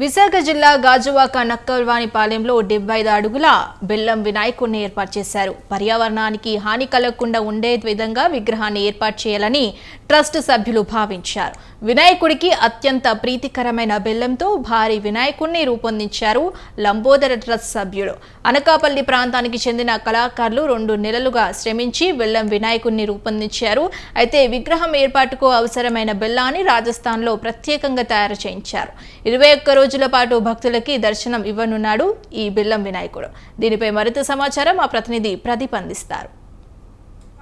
విశాఖ జిల్లా గాజువాక నక్కల్వానిపాలెంలో డెబ్బై ఐదు అడుగుల బెల్లం వినాయకుడిని ఏర్పాటు చేశారు. పర్యావరణానికి హాని కలగకుండా ఉండే విధంగా విగ్రహాన్ని ఏర్పాటు చేయాలని ట్రస్ట్ సభ్యులు భావించారు. వినాయకుడికి అత్యంత ప్రీతికరమైన బెల్లంతో భారీ వినాయకుడిని రూపొందించారు లంబోదర ట్రస్ట్ సభ్యుడు అనకాపల్లి ప్రాంతానికి చెందిన కళాకారులు రెండు నెలలుగా శ్రమించి బెల్లం వినాయకుడిని రూపొందించారు. అయితే విగ్రహం ఏర్పాటుకు అవసరమైన బెల్లాన్ని రాజస్థాన్లో ప్రత్యేకంగా తయారు చేయించారు. ఇరవై ఒక్కరు రోజుల పాటు భక్తులకి దర్శనం ఇవ్వనున్నాడు ఈ బిల్లం వినాయకుడు. దీనిపై మరింత సమాచారం మా ప్రతినిధి ప్రదీప్ అందిస్తారు.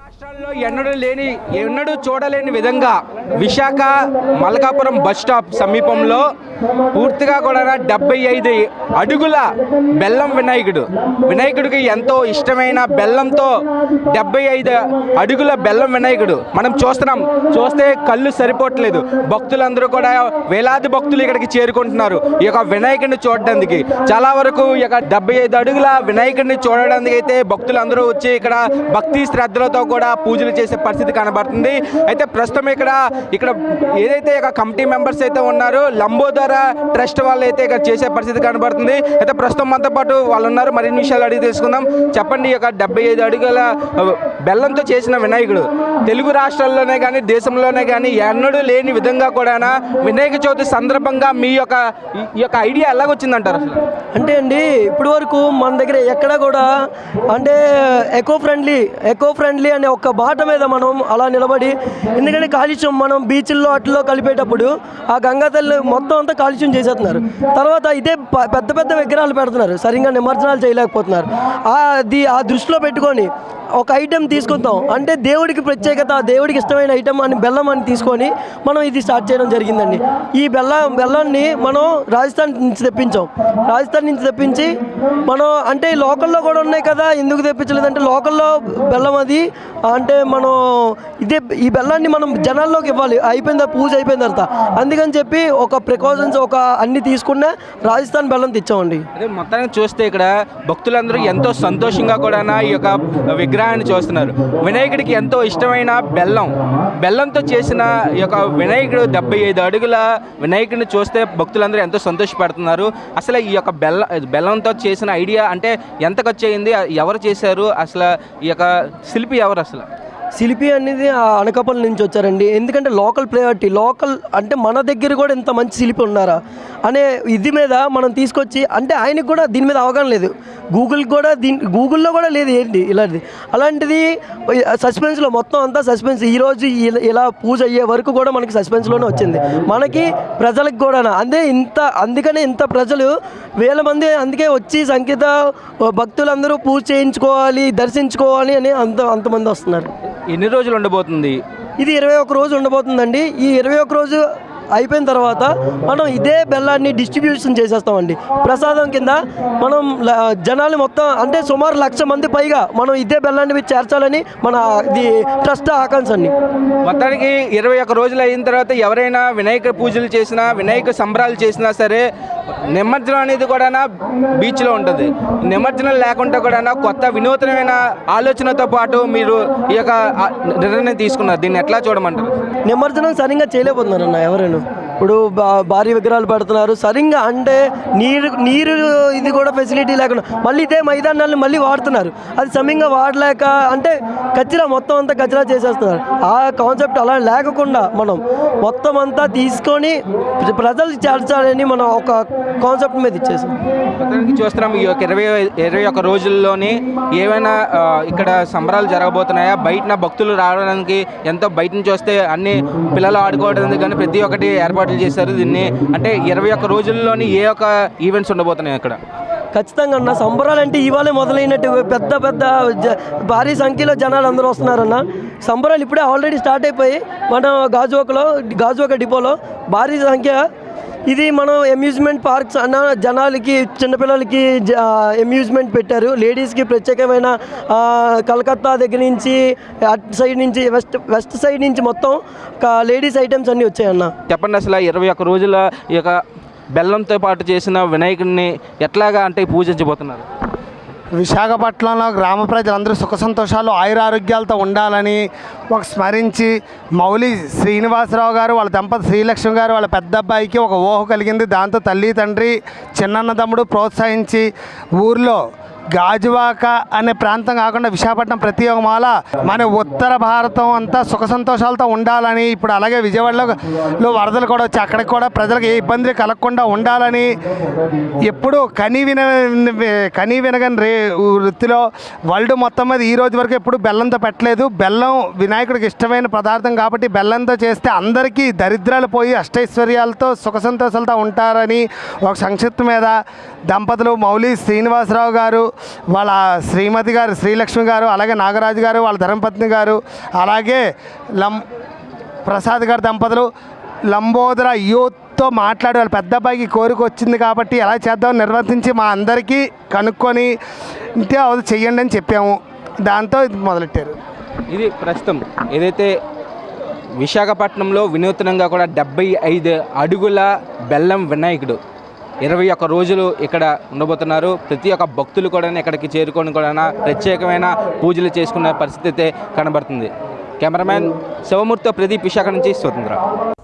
రాష్ట్రాల్లో ఎన్నడూ లేని ఎన్నడూ చూడలేని విధంగా విశాఖ మల్కాపురం బస్ స్టాప్ సమీపంలో పూర్తిగా కూడా డెబ్బై ఐదు అడుగుల బెల్లం వినాయకుడు. వినాయకుడికి ఎంతో ఇష్టమైన బెల్లంతో డెబ్బై ఐదు అడుగుల బెల్లం వినాయకుడు. మనం చూస్తున్నాం చూస్తే కళ్ళు సరిపోవట్లేదు. భక్తులందరూ కూడా వేలాది భక్తులు ఇక్కడికి చేరుకుంటున్నారు ఈ యొక్క వినాయకుడిని చూడడానికి. చాలా వరకు ఈ యొక్క డెబ్బై ఐదు అడుగుల వినాయకుడిని చూడడానికి అయితే భక్తులందరూ వచ్చి ఇక్కడ భక్తి శ్రద్ధలతో కూడా పూజలు చేసే పరిస్థితి కనబడుతుంది. అయితే ప్రస్తుతం ఇక్కడ ఇక్కడ ఏదైతే ఇక కమిటీ మెంబర్స్ అయితే ఉన్నారో లంబోదర్ ట్రస్ట్ వాళ్ళు అయితే ఇక్కడ చేసే పరిస్థితి కనబడుతుంది. అయితే ప్రస్తుతం మనతో పాటు వాళ్ళు ఉన్నారు మరిన్ని విషయాలు అడిగి తెలుసుకుందాం. చెప్పండి ఈ యొక్క డెబ్బై ఐదు అడుగుల బెల్లంతో చేసిన వినాయకుడు. తెలుగు రాష్ట్రాల్లోనే కానీ దేశంలోనే కానీ ఎన్నడూ లేని విధంగా కూడా వినాయక చవితి సందర్భంగా మీ యొక్క ఈ- ఈ యొక్క ఐడియా ఎలాగొచ్చిందంటారు అసలు? అంటే అండి ఇప్పటి వరకు మన దగ్గర ఎక్కడ కూడా అంటే ఎకో ఫ్రెండ్లీ ఎకో ఫ్రెండ్లీ అనే ఒక బాట మీద మనం అలా నిలబడి ఎందుకంటే కాలుష్యం మనం బీచ్ల్లో అట్లో కలిపేటప్పుడు ఆ గంగా తల్లి మొత్తం అంతా కాలుష్యం చేసేస్తున్నారు. తర్వాత ఇదే ప- పెద్ద పెద్ద విగ్రహాలు పెడుతున్నారు. సరిగ్గా నిమజ్జనాలు చేయలేకపోతున్నారు. ఆ అది ఆ దృష్టిలో పెట్టుకొని ఒక ఐటెం తీసుకుంటాం అంటే దేవుడికి ప్రత్యేకత దేవుడికి ఇష్టమైన ఐటెం అని బెల్లం అని తీసుకొని మనం ఇది స్టార్ట్ చేయడం జరిగిందండి. ఈ బెల్లం బెల్లాన్ని మనం రాజస్థాన్ నుంచి తెప్పించాం. రాజస్థాన్ నుంచి తెప్పించి మనం అంటే లోకల్లో కూడా ఉన్నాయి కదా ఎందుకు తెప్పించలేదంటే లోకల్లో బెల్లం అది అంటే మనం ఇదే ఈ బెల్లాన్ని మనం జనాల్లోకి ఇవ్వాలి. అయిపోయిందా పూజ అయిపోయిన తర్వాత. అందుకని చెప్పి ఒక ప్రికాషన్స్ ఒక అన్ని తీసుకున్న రాజస్థాన్ బెల్లం తెచ్చామండి. అదే మొత్తానికి చూస్తే ఇక్కడ భక్తులందరూ ఎంతో సంతోషంగా కూడా ఈ యొక్క విగ్రహాన్ని చూస్తున్నారు. వినాయకుడికి ఎంతో ఇష్టమైన బెల్లం. బెల్లంతో చేసిన ఈ యొక్క వినాయకుడు డెబ్బై ఐదు అడుగుల వినాయకుడిని చూస్తే భక్తులందరూ ఎంతో సంతోషపడుతున్నారు. అసలు ఈ యొక్క బెల్ల బెల్లంతో చేసిన ఐడియా అంటే ఎంత ఖర్చు అయింది ఎవరు చేశారు? అసలు ఈ యొక్క శిల్పి ఎవరు అసలు? శిల్పి అనేది ఆ అనకాపల్లి నుంచి వచ్చారండి. ఎందుకంటే లోకల్ ప్రయారిటీ లోకల్ అంటే మన దగ్గర కూడా ఇంత మంచి శిల్పి ఉన్నారా? అనే ఇది మీద మనం తీసుకొచ్చి అంటే ఆయనకు కూడా దీని మీద అవగాహన లేదు. గూగుల్ కూడా దీని గూగుల్లో కూడా లేదు ఏంటి ఇలాంటిది. అలాంటిది సస్పెన్స్లో మొత్తం అంతా సస్పెన్స్. ఈరోజు ఇలా- ఇలా పూజ అయ్యే వరకు కూడా మనకి సస్పెన్స్లోనే వచ్చింది. మనకి ప్రజలకు కూడా అదే ఇంత అందుకనే ఇంత ప్రజలు వేల మంది అందుకే వచ్చి సంగీత భక్తులందరూ పూజ చేయించుకోవాలి దర్శించుకోవాలి అని అంత అంతమంది వస్తున్నారు. ఎన్ని రోజులు ఉండబోతుంది? ఇది ఇరవై ఒక రోజు ఉండబోతుందండి. ఈ ఇరవై ఒక రోజు అయిపోయిన తర్వాత మనం ఇదే బెల్లాన్ని డిస్ట్రిబ్యూషన్ చేసేస్తామండి. ప్రసాదం కింద మనం జనాలు మొత్తం అంటే సుమారు లక్ష మంది పైగా మనం ఇదే బెల్లాన్ని చేర్చాలని మన ఇది ట్రస్ట్ ఆకాంక్ష అండి మొత్తానికి ఇరవై ఒక్క రోజులు అయిన తర్వాత ఎవరైనా వినాయక పూజలు చేసినా వినాయక సంబరాలు చేసినా సరే నిమజ్జనం అనేది కూడా బీచ్లో ఉంటుంది. నిమజ్జనం లేకుండా కూడా కొత్త వినూతనమైన ఆలోచనతో పాటు మీరు ఈ యొక్క నిర్ణయం తీసుకున్నారు. దీన్ని ఎట్లా చూడమంటారు? నిమజ్జనం సరిగ్గా చేయలేకపోతున్నారు అన్న ఎవరైనా? ఇప్పుడు బా- భారీ విగ్రహాలు పెడుతున్నారు. సరిగ్గా అంటే నీరు నీరు ఇది కూడా ఫెసిలిటీ లేకుండా మళ్ళీ ఇదే మైదానాలను మళ్ళీ వాడుతున్నారు. అది సమయంగా వాడలేక అంటే కచ్చిరా మొత్తం అంతా కచ్చిరా చేసేస్తున్నారు. ఆ కాన్సెప్ట్ అలా లేకుండా మనం మొత్తం అంతా తీసుకొని ప్ర- చేర్చాలని మనం ఒక కాన్సెప్ట్ మీద ఇచ్చేసాం. చూస్తున్నాం ఈ యొక్క ఇరవై ఇరవై ఒక్క రోజుల్లోని ఏమైనా ఇక్కడ సంబరాలు జరగబోతున్నాయా? బయట భక్తులు రావడానికి ఎంతో బయట నుంచి వస్తే అన్ని పిల్లలు ఆడుకోవడానికి కానీ ప్రతి ఒక్కటి ఏర్పాటు ఏర్పాట్లు చేశారు దీన్ని. అంటే ఇరవై ఒక్క రోజుల్లోని ఏ ఒక్క ఈవెంట్స్ ఉండబోతున్నాయి అక్కడ? ఖచ్చితంగా అన్న సంబరాలు అంటే ఇవాళే మొదలైనట్టు పెద్ద పెద్ద జ- భారీ సంఖ్యలో జనాలు అందరూ వస్తున్నారన్న. సంబరాలు ఇప్పుడే ఆల్రెడీ స్టార్ట్ అయిపోయి మన గాజువాకలో గాజువాక డిపోలో భారీ సంఖ్య ఇది మనం అమ్యూజ్మెంట్ పార్క్స్ అన్న జనాలకి చిన్నపిల్లలకి అమ్యూజ్మెంట్ పెట్టారు. లేడీస్కి ప్రత్యేకమైన కలకత్తా దగ్గర నుంచి అటు సైడ్ నుంచి వెస్ట్ వెస్ట్ సైడ్ నుంచి మొత్తం లేడీస్ ఐటమ్స్ అన్నీ వచ్చాయన్న. చెప్పండి అసలు ఇరవై ఒక్క రోజుల ఈ యొక్క బెల్లంతో పాటు చేసిన వినాయకుడిని ఎట్లాగా అంటే పూజించబోతున్నారు? విశాఖపట్నంలో గ్రామ ప్రజలందరూ సుఖ సంతోషాలు ఆయురారోగ్యాలతో ఉండాలని ఒక స్మరించి మౌలి శ్రీనివాసరావు గారు వాళ్ళ దంపతి శ్రీలక్ష్మి గారు వాళ్ళ పెద్ద అబ్బాయికి ఒక ఊహ కలిగింది. దాంతో తల్లి తండ్రి చిన్నన్న తమ్ముడు ప్రోత్సహించి ఊర్లో గాజువాక అనే ప్రాంతం కాకుండా విశాఖపట్నం ప్రతి ఒక్క మాల మన ఉత్తర భారతం అంతా సుఖ సంతోషాలతో ఉండాలని ఇప్పుడు అలాగే విజయవాడలో వరదలు కూడా వచ్చి అక్కడికి కూడా ప్రజలకు ఏ ఇబ్బంది కలగకుండా ఉండాలని ఎప్పుడు కని విన కని వినగని రే వృత్తిలో వరల్డ్ మొత్తం మీద ఈ రోజు వరకు ఎప్పుడు బెల్లంతో పెట్టలేదు. బెల్లం వినాయకుడికి ఇష్టమైన పదార్థం కాబట్టి బెల్లంతో చేస్తే అందరికీ దరిద్రాలు పోయి అష్టైశ్వర్యాలతో సుఖ సంతోషాలతో ఉంటారని ఒక సంక్షిప్త మీద దంపతులు మౌలి శ్రీనివాసరావు గారు వాళ్ళ శ్రీమతి గారు శ్రీలక్ష్మి గారు అలాగే నాగరాజు గారు వాళ్ళ ధర్మపత్ని గారు అలాగే లం ప్రసాద్ గారు దంపతులు లంబోదర యూత్తో మాట్లాడి వాళ్ళ పెద్ద అబ్బాయికి కోరిక వచ్చింది కాబట్టి ఎలా చేద్దాం నిర్వర్తించి మా అందరికీ కనుక్కొని ఇంతే అది చెయ్యండి అని చెప్పాము. దాంతో ఇది మొదలెట్టారు. ఇది ప్రస్తుతం ఏదైతే విశాఖపట్నంలో వినూత్నంగా కూడా డెబ్బై ఐదు అడుగుల బెల్లం వినాయకుడు ఇరవై ఒక్క రోజులు ఇక్కడ ఉండబోతున్నారు. ప్రతి ఒక్క భక్తులు కూడా ఇక్కడికి చేరుకొని కూడా ప్రత్యేకమైన పూజలు చేసుకునే పరిస్థితి అయితే కనబడుతుంది. కెమెరామ్యాన్ శివమూర్తితో ప్రదీప్ విశాఖ నుంచి స్వతంత్ర.